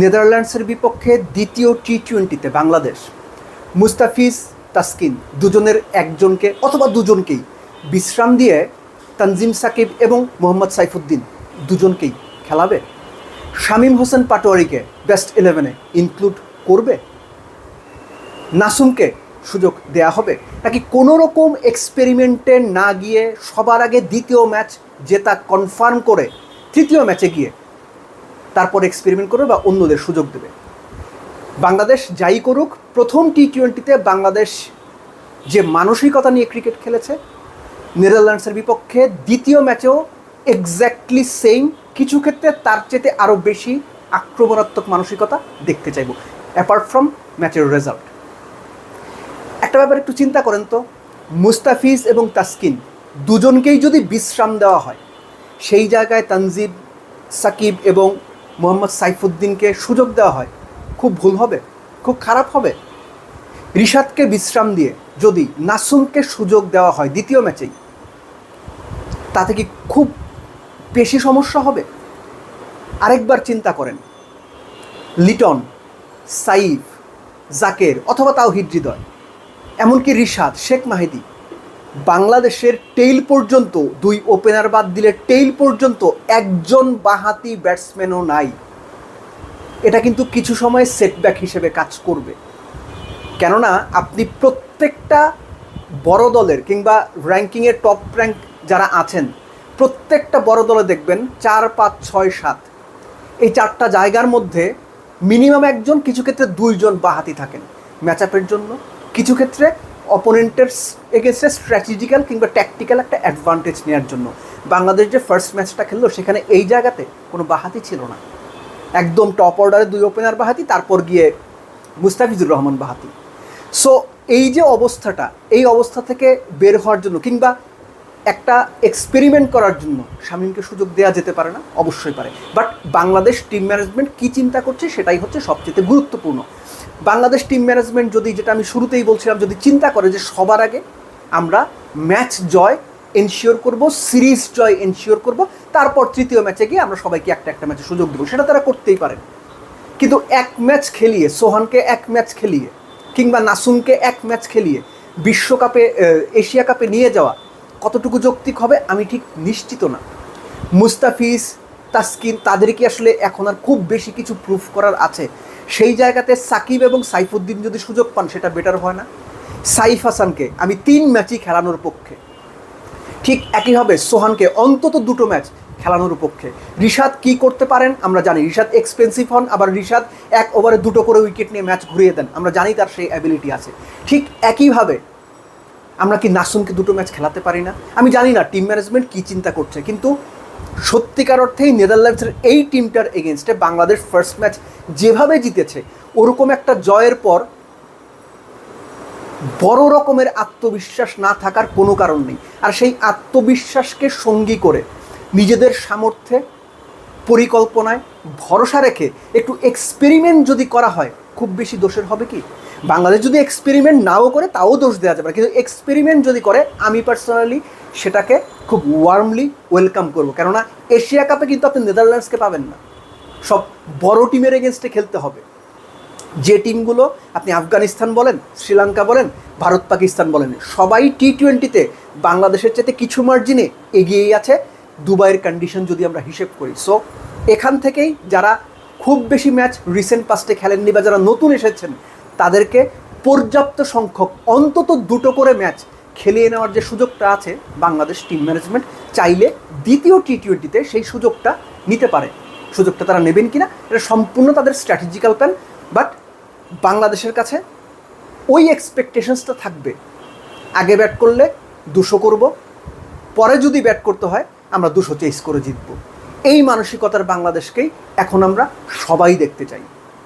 নেদারল্যান্ডসের বিপক্ষে দ্বিতীয় টি টোয়েন্টিতে বাংলাদেশ। মুস্তাফিজ, তাসকিন দুজনের একজনকে অথবা দুজনকেই বিশ্রাম দিয়ে তানজিম সাকিব এবং মোহাম্মদ সাইফুদ্দিন দুজনকেই খেলাবে। শামীম হোসেন পাটোয়ারিকে বেস্ট ইলেভেনে ইনক্লুড করবে। নাসুমকে সুযোগ দেয়া হবে। নাকি কোনো রকম এক্সপেরিমেন্টে না গিয়ে সবার আগে দ্বিতীয় ম্যাচ জেতা কনফার্ম করে তৃতীয় ম্যাচে গিয়ে তারপর এক্সপেরিমেন্ট করবে বা অন্যদের সুযোগ দেবে। বাংলাদেশ যাই করুক, প্রথম টি টোয়েন্টিতে বাংলাদেশ যে মানসিকতা নিয়ে ক্রিকেট খেলেছে, নেদারল্যান্ডসের বিপক্ষে দ্বিতীয় ম্যাচেও এক্স্যাক্টলি সেম কিছু ক্ষেত্রে তার চেতে আরও বেশি আক্রমণাত্মক মানসিকতা দেখতে চাইব অ্যাপার্ট ফ্রম ম্যাচের রেজাল্ট একটা ব্যাপার একটু চিন্তা করেন তো, মুস্তাফিজ এবং তাসকিন দুজনকেই যদি বিশ্রাম দেওয়া হয়, সেই জায়গায় তানজিব, সাকিব এবং মোহাম্মদ সাইফুদ্দিনকে সুযোগ দেওয়া হয়। খুব ভুল হবে, খুব খারাপ হবে। রিশাদকে বিশ্রাম দিয়ে যদি নাসুমকে সুযোগ দেওয়া হয় দ্বিতীয় ম্যাচেই, তাতে কি খুব বেশি সমস্যা হবে? আরেকবার চিন্তা করেন। লিটন, সাইফ, জাকের অথবা তাও হৃদয়, এমনকি রিশাদ, শেখ মাহিদি, বাংলাদেশের টেইল পর্যন্ত দুই ওপেনার বাদ দিলে টেইল পর্যন্ত একজন বাহাতি ব্যাটসম্যানও নাই। এটা কিন্তু কিছু সময় সেটব্যাক হিসেবে কাজ করবে। কেননা আপনি প্রত্যেকটা বড় দলের কিংবা র্যাঙ্কিংয়ের টপ র্যাঙ্ক যারা আছেন, প্রত্যেকটা বড় দলে দেখবেন চার, পাঁচ, ছয়, সাত। এই চারটা জায়গার মধ্যে মিনিমাম একজন, কিছু ক্ষেত্রে দুইজন বাহাতি থাকেন। ম্যাচ আপের জন্য, কিছু ক্ষেত্রে অপোনেন্টের এগেনস্টে স্ট্র্যাটেজিক্যাল কিংবা ট্যাকটিক্যাল একটা অ্যাডভান্টেজ নেওয়ার জন্য। বাংলাদেশ যে ফার্স্ট ম্যাচটা খেললো, সেখানে এই জায়গাতে কোনো বাহাতি ছিল না। একদম টপ অর্ডারে দুই ওপেনার বাহাতি, তারপর গিয়ে মুস্তাফিজুর রহমান বাহাতি। সো এই যে অবস্থাটা, এই অবস্থা থেকে বের হওয়ার জন্য, কিংবা একটা এক্সপেরিমেন্ট করার জন্য শামীমকে সুযোগ দেওয়া যেতে পারে না, অবশ্যই পারে। বাট বাংলাদেশ টিম ম্যানেজমেন্ট কী চিন্তা করছে সেটাই হচ্ছে সবচেয়ে গুরুত্বপূর্ণ। বাংলাদেশ টিম ম্যানেজমেন্ট যদি যেটা আমি শুরুতেই বলছিলাম, যদি চিন্তা করে যে সবার আগে আমরা ম্যাচ জয় এনশিওর করব সিরিজ জয় এনশিওর করব, তারপর তৃতীয় ম্যাচে গিয়ে আমরা সবাইকে একটা একটা ম্যাচে সুযোগ দেবো। সেটা তারা করতেই পারেন। কিন্তু এক ম্যাচ খেলিয়ে, সোহানকে এক ম্যাচ খেলিয়ে, কিংবা নাসুমকে এক ম্যাচ খেলিয়ে, বিশ্বকাপে এশিয়া কাপে নিয়ে যাওয়া কতটুকু যৌক্তিক হবে আমি ঠিক নিশ্চিত না। মুস্তাফিজ, তাসকিন তাদের কি আসলে এখন আর খুব বেশি কিছু প্রুফ করার আছে? সেই জায়গাতে সাকিব এবং সাইফুদ্দিন যদি সুযোগ পান, সেটা বেটার হয় না? সাইফ হাসানকে আমি তিন ম্যাচই খেলানোর পক্ষে। ঠিক একইভাবে সোহানকে অন্তত দুটো ম্যাচ খেলানোর পক্ষে। রিশাদ কি করতে পারেন আমরা জানি। রিশাদ এক্সপেন্সিভ হন, আবার রিশাদ এক ওভারে দুটো করে উইকেট নিয়ে ম্যাচ ঘুরিয়ে দেন। আমরা জানি তার সেই অ্যাবিলিটি আছে। ঠিক একইভাবে আমরা কি নাসুমকে দুটো ম্যাচ খেলাতে পারি না? আমি জানি না টিম ম্যানেজমেন্ট কী চিন্তা করছে, কিন্তু সত্যিকার অর্থেই নেদারল্যান্ডসের এই টিমটার এগেনস্টে বাংলাদেশ ফার্স্ট ম্যাচ যেভাবে জিতেছে, ওরকম একটা জয়ের পর বড় রকমের আত্মবিশ্বাস না থাকার কোনো কারণ নেই। আর সেই আত্মবিশ্বাসকে সঙ্গী করে নিজেদের সামর্থ্যে পরিকল্পনায় ভরসা রেখে একটু এক্সপেরিমেন্ট যদি করা হয়, খুব বেশি দোষের হবে কি? বাংলাদেশ যদি এক্সপেরিমেন্ট নাও করে, তাও দোষ দেওয়া যাবে কিন্তু এক্সপেরিমেন্ট যদি করে, আমি পার্সোনালি সেটাকে খুব ওয়ার্মলি ওয়েলকাম করব। কেননা এশিয়া কাপে কিন্তু আপনি নেদারল্যান্ডসকে পাবেন না। সব বড় টিমের এগেনস্টে খেলতে হবে। যে টিমগুলো আপনি আফগানিস্তান বলেন, শ্রীলঙ্কা বলেন, ভারত পাকিস্তান বলেন, সবাই টি টোয়েন্টিতে বাংলাদেশের চেয়ে কিছু মার্জিনে এগিয়েই আছে। দুবাইয়ের কন্ডিশন যদি আমরা হিসেব করি। সো এখান থেকেই যারা খুব বেশি ম্যাচ রিসেন্ট পাস্টে খেলেননি বা যারা নতুন এসেছেন, তাদেরকে পর্যাপ্ত সংখ্যক, অন্তত দুটো করে ম্যাচ খেলিয়ে নেওয়ার যে সুযোগটা আছে বাংলাদেশ টিম ম্যানেজমেন্ট চাইলে দ্বিতীয় টি টোয়েন্টিতে সেই সুযোগটা নিতে পারে। সুযোগটা তারা নেবেন কি না এটা সম্পূর্ণ তাদের স্ট্র্যাটেজিক্যাল প্ল্যান বাট বাংলাদেশের কাছে ওই এক্সপেকটেশনসটা থাকবে। আগে ব্যাট করলে দুশো করব, পরে যদি ব্যাট করতে হয়, আমরা দুশো চেস করে জিতব। এই মানসিকতার বাংলাদেশকেই এখন আমরা সবাই দেখতে চাই।